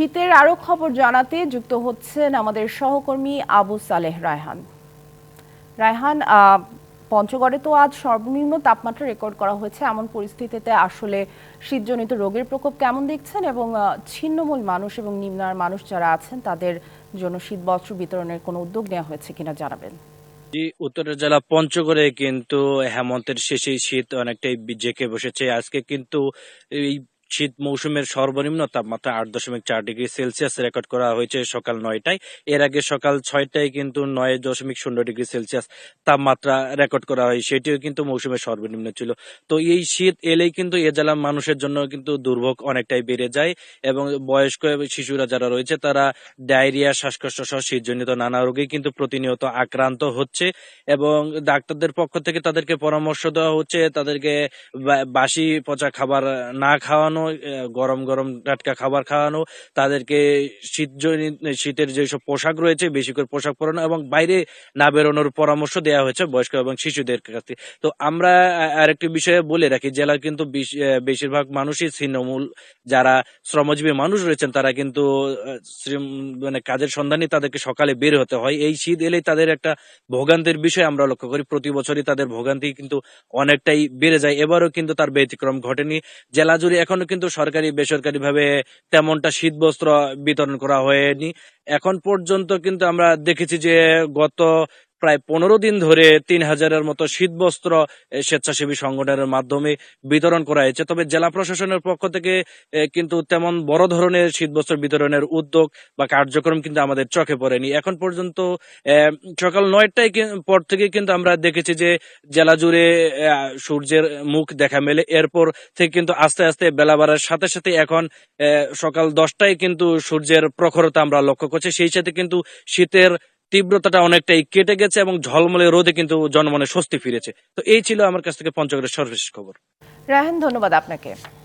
শীতের আরও খবর জানাতে যুক্ত হচ্ছেন আমাদের সহকর্মী আবু সালেহ রায়হান। রায়হান পঞ্চগড়ে তো আজ সর্বনিম্ন তাপমাত্রা রেকর্ড করা হয়েছে। এমন পরিস্থিতিতে আসলে শীতজনিত রোগের প্রকোপ কেমন দেখছেন এবং ছিন্নমূল মানুষ এবং নিম্নার মানুষ যারা আছেন, তাদের জন্য শীত বস্ত্র বিতরণের কোনো উদ্যোগ নেওয়া হয়েছে কিনা জানাবেন। জি উত্তরের জেলা পঞ্চগড়ে কিন্তু হেমন্তের শেষেই শীত অনেকটাই জেঁকে বসেছে। আজকে কিন্তু এই শীত মৌসুমের সর্বনিম্ন তাপমাত্রা আট দশমিক চার ডিগ্রি সেলসিয়াস রেকর্ড করা হয়েছে সকাল নয়টায়। এর আগে সকাল ছয়টায় কিন্তু নয় দশমিক শূন্য ডিগ্রি সেলসিয়াস তাপমাত্রা রেকর্ড করা হয়, সেটিও কিন্তু মৌসুমের সর্বনিম্ন ছিল। তো এই শীত এলেই কিন্তু এ জেলার মানুষের জন্য কিন্তু দুর্ভোগ অনেকটাই বেড়ে যায় এবং বয়স্ক শিশুরা যারা রয়েছে তারা ডায়রিয়া, শ্বাসকষ্ট সহ শীতজনিত নানা রোগে কিন্তু প্রতিনিয়ত আক্রান্ত হচ্ছে এবং ডাক্তারদের পক্ষ থেকে তাদেরকে পরামর্শ দেওয়া হচ্ছে, তাদেরকে বাসি পচা খাবার না খাওয়ানো আহ, গরম গরম টাটকা খাবার খাওয়ানো তাদেরকে শীতজনিত শীতের যেসব পোশাক রয়েছে বেশি করে পোশাক পরানো এবং বাইরে না বেরোনোর পরামর্শ দেওয়া হয়েছে বয়স্ক এবং শিশুদের কাছে তো আমরা আরেকটি বিষয়ে বলে রাখি জেলার কিন্তু বেশিরভাগ মানুষই ছিন্নমূল যারা শ্রমজীবী মানুষ রয়েছেন তারা কিন্তু মানে কাজের সন্ধানে তাদেরকে সকালে বের হতে হয়। এই শীত এলেই তাদের একটা ভোগান্তির বিষয় আমরা লক্ষ্য করি। প্রতি বছরই তাদের ভোগান্তি কিন্তু অনেকটাই বেড়ে যায়। এবারও কিন্তু তার ব্যতিক্রম ঘটেনি। জেলা জুড়ে এখনও কিন্তু সরকারি বেসরকারি ভাবে তেমনটা শীত বস্ত্র বিতরণ করা হয়নি। এখন পর্যন্ত কিন্তু আমরা দেখেছি যে গত প্রায় পনেরো দিন ধরে তিন হাজারের মতো শীত বস্ত্র স্বেচ্ছাসেবী সংগঠনের মাধ্যমে বিতরণ করা হয়েছে। তবে জেলা প্রশাসনের পক্ষ থেকে কিন্তু তেমন বড় ধরনের শীত বস্ত্র বিতরণের উদ্যোগ বা কার্যক্রম কিন্তু আমাদের চোখে পড়েনি। এখন পর্যন্ত সকাল নয়টায় পর থেকে কিন্তু আমরা দেখেছি যে জেলা জুড়ে সূর্যের মুখ দেখা মেলে। এরপর থেকে কিন্তু আস্তে আস্তে বেলা বাড়ার সাথে সাথে এখন সকাল দশটায় কিন্তু সূর্যের প্রখরতা আমরা লক্ষ্য করছি। সেই সাথে কিন্তু শীতের তীব্রতাটা অনেকটাই কেটে গেছে এবং ঝলমলে রোদে কিন্তু জনমনে স্বস্তি ফিরেছে। তো এই ছিল আমার কাছ থেকে পঞ্চগড়ের সর্বশেষ খবর। রায়হান, ধন্যবাদ আপনাকে।